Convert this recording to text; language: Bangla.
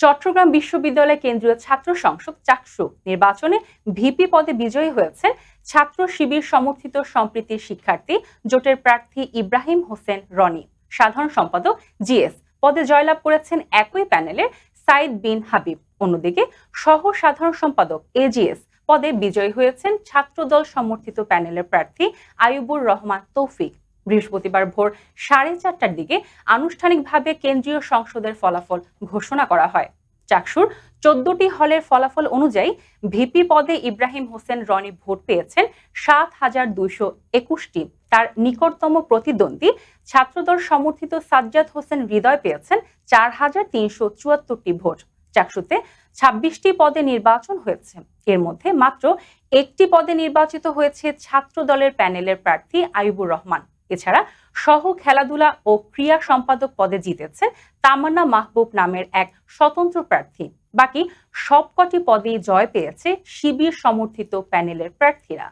চট্টগ্রাম বিশ্ববিদ্যালয় কেন্দ্রীয় ছাত্র সংসদ চাকসু নির্বাচনে ভিপি পদে বিজয়ী হয়েছেন ছাত্র শিবির সমর্থিত সম্প্রীতি শিক্ষার্থী জোটের প্রার্থী ইব্রাহিম হোসেন রনি। সাধারণ সম্পাদক জিএস পদে জয়লাভ করেছেন একই প্যানেলের সাইদ বিন হাবিব। অন্যদিকে সহ সাধারণ সম্পাদক এজিএস পদে বিজয়ী হয়েছেন ছাত্রদল সমর্থিত প্যানেলের প্রার্থী আয়ুবুর রহমান তৌফিক। বৃহস্পতিবার ভোর সাড়ে চারটার দিকে আনুষ্ঠানিকভাবে কেন্দ্রীয় সংসদের ফলাফল ঘোষণা করা হয়। চাকসুর চোদ্দটি হলের ফলাফল অনুযায়ী ভিপি পদে ইব্রাহিম হোসেন রনি ভোট পেয়েছেন সাত হাজার দুইশো একুশটি। তার নিকটতম প্রতিদ্বন্দ্বী ছাত্রদল সমর্থিত সাজ্জাদ হোসেন হৃদয় পেয়েছেন চার হাজার তিনশো চুয়াত্তরটি ভোট। চাকসুতে ছাব্বিশটি পদে নির্বাচন হয়েছে। এর মধ্যে মাত্র একটি পদে নির্বাচিত হয়েছে ছাত্র দলের প্যানেলের প্রার্থী আইবুর রহমান। এছাড়া সহ খেলাধুলা ও ক্রিয়া সম্পাদক পদে জিতেছে তামান্না মাহবুব নামের এক স্বতন্ত্র প্রার্থী। বাকি সবকটি পদেই জয় পেয়েছে শিবির সমর্থিত প্যানেলের প্রার্থীরা।